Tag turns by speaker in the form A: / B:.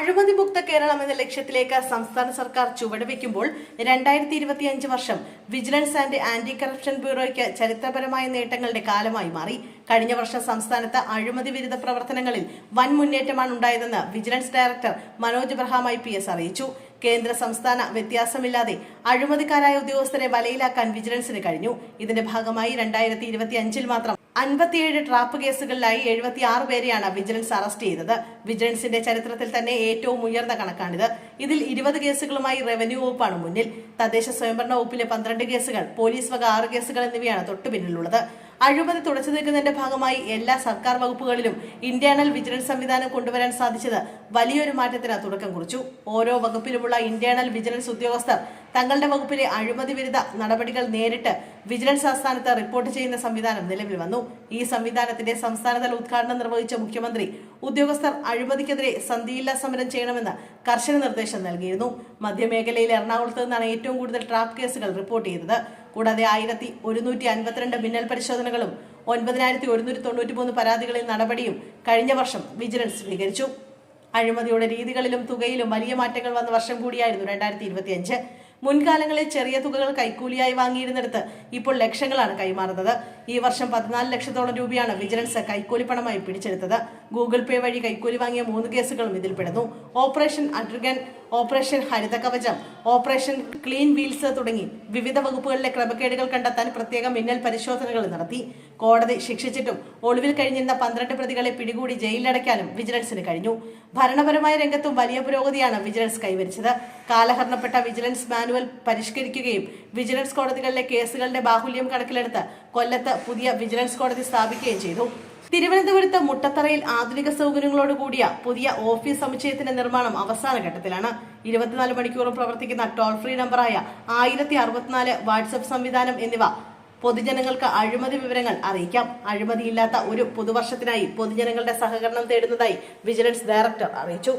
A: അഴിമതിമുക്ത കേരളം എന്ന ലക്ഷ്യത്തിലേക്ക് സംസ്ഥാന സർക്കാർ ചുവടുവെക്കുമ്പോൾ രണ്ടായിരത്തി ഇരുപത്തിയഞ്ച് വർഷം വിജിലൻസ് ആൻഡ് ആന്റി കറപ്ഷൻ ബ്യൂറോയ്ക്ക് ചരിത്രപരമായ നേട്ടങ്ങളുടെ കാലമായി മാറി. കഴിഞ്ഞ വർഷം സംസ്ഥാനത്ത് അഴിമതി വിരുദ്ധ പ്രവർത്തനങ്ങളിൽ വൻ മുന്നേറ്റമാണ് ഉണ്ടായതെന്ന് vigilance director Manoj Abraham I P S അറിയിച്ചു. കേന്ദ്ര സംസ്ഥാന വ്യത്യാസമില്ലാതെ അഴിമതിക്കാരായ ഉദ്യോഗസ്ഥരെ വലയിലാക്കാൻ വിജിലൻസിന് കഴിഞ്ഞു. ഇതിന്റെ ഭാഗമായി രണ്ടായിരത്തി ഇരുപത്തി അഞ്ചിൽ മാത്രം അൻപത്തിയേഴ് ട്രാപ്പ് കേസുകളിലായി എഴുപത്തി ആറ് പേരെയാണ് വിജിലൻസ് അറസ്റ്റ് ചെയ്തത്. വിജിലൻസിന്റെ ചരിത്രത്തിൽ തന്നെ ഏറ്റവും ഉയർന്ന കണക്കാണിത്. ഇതിൽ ഇരുപത് കേസുകളുമായി റവന്യൂ വകുപ്പാണ് മുന്നിൽ. തദ്ദേശ സ്വയംഭരണ വകുപ്പിലെ പന്ത്രണ്ട് കേസുകൾ പോലീസ് വക ആറ് കേസുകൾ എന്നിവയാണ് തൊട്ടുപിന്നിലുള്ളത്. അഴിമതി തുടച്ചു നീക്കുന്നതിന്റെ ഭാഗമായി എല്ലാ സർക്കാർ വകുപ്പുകളിലും ഇന്റേണൽ വിജിലൻസ് സംവിധാനം കൊണ്ടുവരാൻ സാധിച്ചത് വലിയൊരു മാറ്റത്തിന് തുടക്കം കുറിച്ചു. ഓരോ വകുപ്പിലുമുള്ള ഇന്റേണൽ വിജിലൻസ് ഉദ്യോഗസ്ഥർ തങ്ങളുടെ വകുപ്പിലെ അഴിമതി വിരുദ്ധ നടപടികൾ നേരിട്ട് വിജിലൻസ് ആസ്ഥാനത്ത് റിപ്പോർട്ട് ചെയ്യുന്ന സംവിധാനം നിലവിൽ വന്നു. ഈ സംവിധാനത്തിന്റെ സംസ്ഥാനതല ഉദ്ഘാടനം നിർവഹിച്ച മുഖ്യമന്ത്രി ഉദ്യോഗസ്ഥർ അഴിമതിക്കെതിരെ സന്ധിയില്ലാ സമരം ചെയ്യണമെന്ന് കർശന നിർദ്ദേശം നൽകിയിരുന്നു. മധ്യമേഖലയിൽ എറണാകുളത്ത് നിന്നാണ് ഏറ്റവും കൂടുതൽ ട്രാപ്പ് കേസുകൾ റിപ്പോർട്ട് ചെയ്തത്. കൂടാതെ ആയിരത്തി ഒരുന്നൂറ്റി അൻപത്തിരണ്ട് മിന്നൽ പരിശോധനകളും ഒൻപതിനായിരത്തി ഒരുന്നൂറ്റി തൊണ്ണൂറ്റി മൂന്ന് പരാതികളിൽ നടപടിയും കഴിഞ്ഞ വർഷം വിജിലൻസ് സ്വീകരിച്ചു. അഴിമതിയുടെ രീതികളിലും തുകയിലും വലിയ മാറ്റങ്ങൾ വന്ന വർഷം കൂടിയായിരുന്നു രണ്ടായിരത്തി ഇരുപത്തിയഞ്ച്. മുൻകാലങ്ങളിൽ ചെറിയ തുകകൾ കൈക്കൂലിയായി വാങ്ങിയിരുന്നിടത്ത് ഇപ്പോൾ ലക്ഷങ്ങളാണ് കൈമാറുന്നത്. ഈ വർഷം പതിനാല് ലക്ഷത്തോളം രൂപയാണ് വിജിലൻസ് കൈക്കൂലി പണമായി പിടിച്ചെടുത്തത്. ഗൂഗിൾ പേ വഴി കൈക്കൂലി വാങ്ങിയ മൂന്ന് കേസുകളും ഇതിൽപ്പെടുന്നു ഓപ്പറേഷൻ അഡ്രിഗൻ ഓപ്പറേഷൻ ഹരിത കവചം ഓപ്പറേഷൻ ക്ലീൻ വീൽസ് തുടങ്ങി വിവിധ വകുപ്പുകളിലെ ക്രമക്കേടുകൾ കണ്ടെത്താൻ പ്രത്യേക മിന്നൽ പരിശോധനകൾ നടത്തി. കോടതി ശിക്ഷിച്ചിട്ടും ഒളിവിൽ കഴിഞ്ഞിരുന്ന പന്ത്രണ്ട് പ്രതികളെ പിടികൂടി ജയിലിലടയ്ക്കാനും വിജിലൻസിന് കഴിഞ്ഞു. ഭരണപരമായ രംഗത്തും വലിയ പുരോഗതിയാണ് വിജിലൻസ് കൈവരിച്ചത്. കാലഹരണപ്പെട്ട വിജിലൻസ് മാനുവൽ പരിഷ്കരിക്കുകയും വിജിലൻസ് കോടതികളിലെ കേസുകളുടെ ബാഹുല്യം കണക്കിലെടുത്ത് കൊല്ലത്ത് പുതിയ വിജിലൻസ് കോടതി സ്ഥാപിക്കുകയും ചെയ്തു. തിരുവനന്തപുരത്ത് മുട്ടത്തറയിൽ ആധുനിക സൗകര്യങ്ങളോട് കൂടിയ പുതിയ ഓഫീസ് സമുച്ചയത്തിന്റെ നിർമ്മാണം അവസാന ഘട്ടത്തിലാണ്. ഇരുപത്തിനാല് മണിക്കൂറും പ്രവർത്തിക്കുന്ന ടോൾ ഫ്രീ നമ്പറായ ആയിരത്തി അറുപത്തിനാല് വാട്സപ്പ് സംവിധാനം എന്നിവ പൊതുജനങ്ങൾക്ക് അഴിമതി വിവരങ്ങൾ അറിയിക്കാം. അഴിമതിയില്ലാത്ത ഒരു പുതുവർഷത്തിനായി പൊതുജനങ്ങളുടെ സഹകരണം തേടുന്നതായി വിജിലൻസ് ഡയറക്ടർ അറിയിച്ചു.